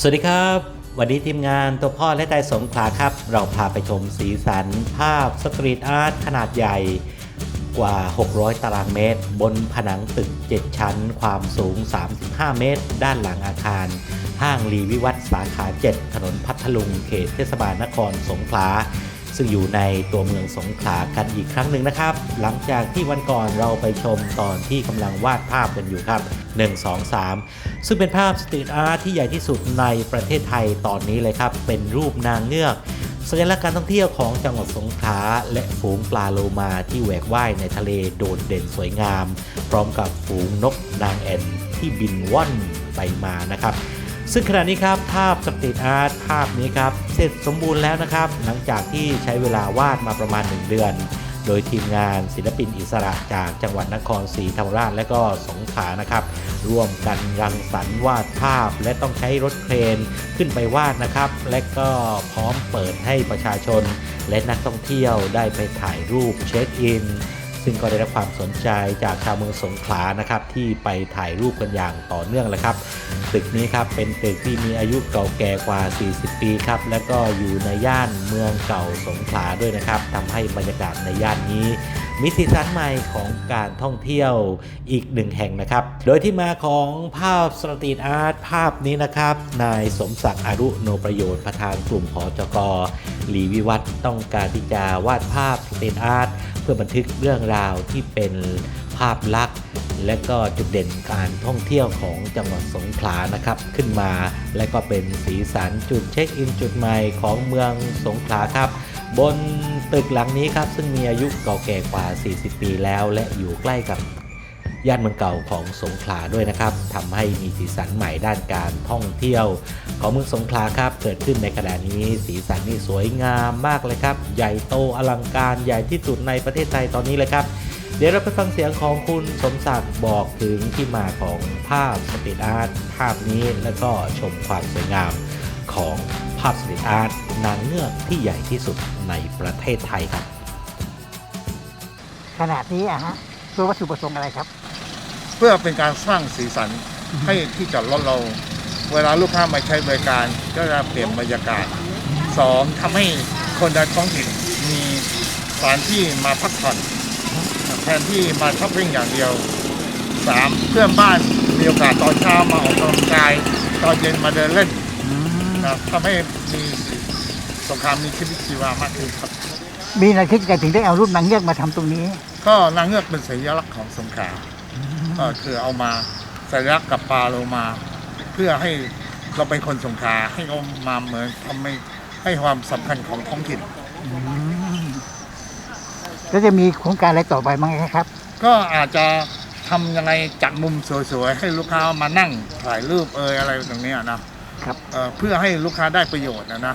สวัสดีครับ วันนี้ทีมงานตัวพ่อและใจสงขลาครับ เราพาไปชมสีสันภาพสตรีทอาร์ตขนาดใหญ่กว่า 600 ตารางเมตร บนผนังตึก 7 ชั้น ความสูง 35 เมตร ด้านหลังอาคาร ห้างรีวิวัฒสาขา 7 ถนนพัทลุง เขตเทศบาลนครสงขลา ซึ่งอยู่ในตัวเมืองสงขลากันอีกครั้งหนึ่งนะครับ หลังจากที่วันก่อนเราไปชมตอนที่กำลังวาดภาพกันอยู่ครับ 1 2 3 ซึ่งเป็นภาพสตรีทอาร์ตที่ใหญ่ที่สุดในประเทศไทยตอนนี้เลยครับ เป็นรูปนางเงือกสัญลักษณ์การท่องเที่ยวของจังหวัดสงขลาและฝูงปลาโลมาที่แหวกว่ายในทะเลโดดเด่นสวยงาม พร้อมกับฝูงนกนางแอ่นที่บินว่อนไปมานะครับ ซึ่งขณะนี้ครับภาพสตรีทอาร์ตภาพนี้ครับเสร็จสมบูรณ์แล้วนะครับ หลังจากที่ใช้เวลาวาดมาประมาณ 1 เดือน โดยทีมงานศิลปินอิสระจากจังหวัดนครศรีธรรมราชและก็สงขลานะครับ ร่วมกันรังสรรค์วาดภาพและต้องใช้รถเครนขึ้นไปวาดนะครับ และก็พร้อมเปิดให้ประชาชน และนักท่องเที่ยวได้ไปถ่ายรูปเช็คอิน ซึ่งก็ได้รับความสนใจจากชาวเมืองสงขลานะครับที่ไปถ่ายรูปกันอย่างต่อเนื่องเลยครับ ตึกนี้ครับเป็นตึกที่มีอายุเก่าแก่กว่า 40 ปีครับและก็อยู่ในย่านเมืองเก่าสงขลาด้วยนะครับทำให้บรรยากาศในย่านนี้มีสีสันใหม่ของการท่องเที่ยวอีกหนึ่งแห่งนะครับ โดยที่มาของภาพสตรีทอาร์ตภาพนี้นะครับ นายสมศักดิ์อรุโนประโยชน์ประธานกลุ่มหอจกหลีวิวัฒต้องการที่จะวาดภาพสตรีทอาร์ต เพื่อบันทึกเรื่องราวที่เป็นภาพลักษณ์ และก็จุดเด่นการท่องเที่ยวของจังหวัดสงขลานะครับ ขึ้นมา และก็เป็นสีสันจุดเช็คอินจุดใหม่ของเมืองสงขลาครับ บนตึกหลังนี้ครับซึ่งมีอายุเก่าแก่กว่า 40 ปีแล้ว และอยู่ใกล้กับ ย่านเมืองเก่าของสงขลาด้วยนะครับทำให้มีสีสันใหม่ด้านการท่องเที่ยวของเมืองสงขลาครับเกิดขึ้นในขณะนี้สีสันนี่สวยงามมากเลยครับ ใหญ่โตอลังการใหญ่ที่สุดในประเทศไทยตอนนี้เลยครับ เดี๋ยวเราไปฟังเสียงของคุณสมศักดิ์บอกถึงที่มาของภาพสตรีทอาร์ตภาพนี้แล้วก็ชมความสวยงามของภาพสตรีทอาร์ตนางเงือกที่ใหญ่ที่สุดในประเทศไทยครับขนาดนี้อะฮะเพื่อวัตถุประสงค์อะไรครับ พื่อเป็นการสร้างสีสันให้ที่จอดรถเรา เวลาลูกค้ามาใช้บริการก็จะเปลี่ยนบรรยากาศสองทำให้คนในท้องถิ่นมีสถานที่มาพักผ่อนแทนที่มาช้อปปิ้งอย่างเดียวสามเพื่อนบ้านมีโอกาสตอนเช้ามาออกกำลังกาย ตอนเย็นมาเดินเล่นนะครับทำให้มีสงครามมีชีวิตชีวามากขึ้นครับ มีอะไรคิดกันถึงได้เอารูปนางเงือกมาทำตรงนี้ ก็นางเงือกเป็นสัญลักษณ์ของสงขลา ก็คือเอามาสัญลักษณ์กับปลาโลมา เพื่อให้เราเป็นคนสงขลาให้เขามาเหมือนทำให้ให้ความสำคัญของท้องถิ่น แล้วจะมีโครงการอะไรต่อไปมั้งครับ ก็อาจจะทำยังไงจัดมุมสวยๆ ให้ลูกค้ามานั่งถ่ายรูปเอยอะไรตรงเนี้ยนะครับ เอ่อเพื่อให้ลูกค้าได้ประโยชน์นะนะ